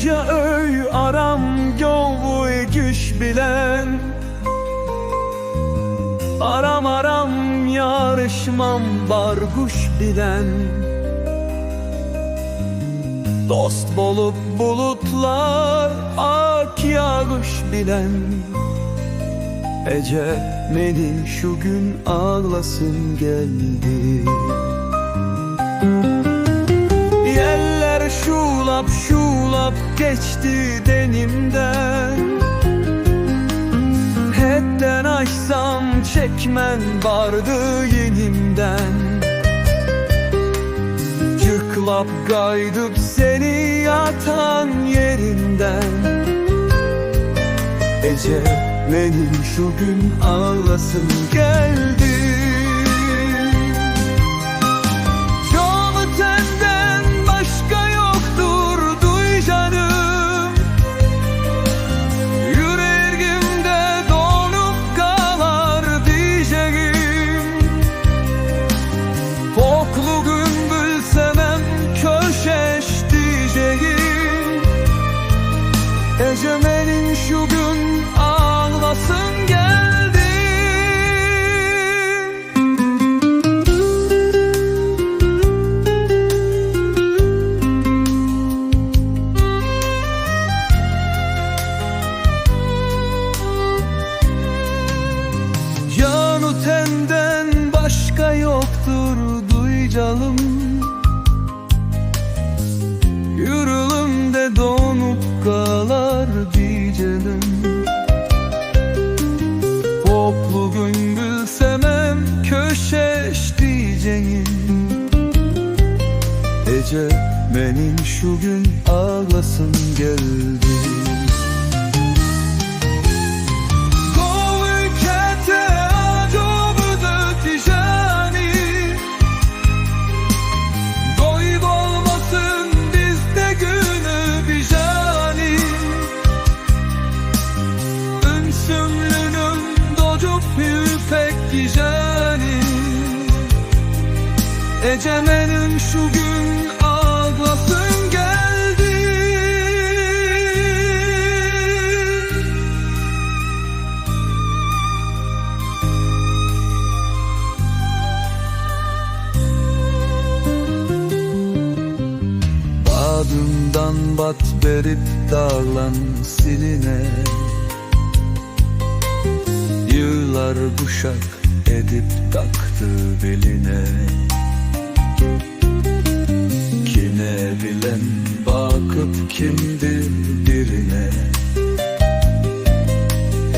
Yüce öy aram Gövu güç bilen. Aram aram yarışmam barguş bilen. Dost bolup bulutlar ak yağış bilen. Ece beni şu gün ağlasın geldi. Yeller şulap geçti denimden. Hepten açsam çekmen vardı yenimden. Yıklap gaydıp seni yatan yerinden. Ece benim şu gün ağlasın geldi Ece benim şu gün ağlasın geldi. Kovukete acabıdı tijani Badından bat verip dağlan siline. Yıllar kuşak edip taktı beline. Kine bilen bakıp kimdir birine?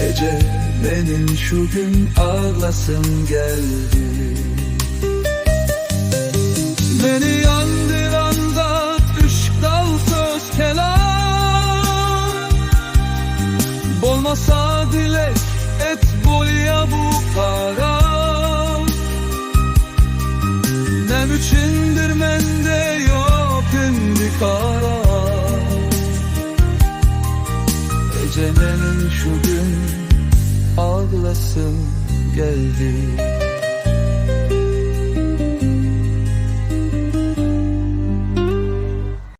Ece benim şu gün ağlasın geldi. Beni yandıran Ecemenin şu gün ağlasın geldi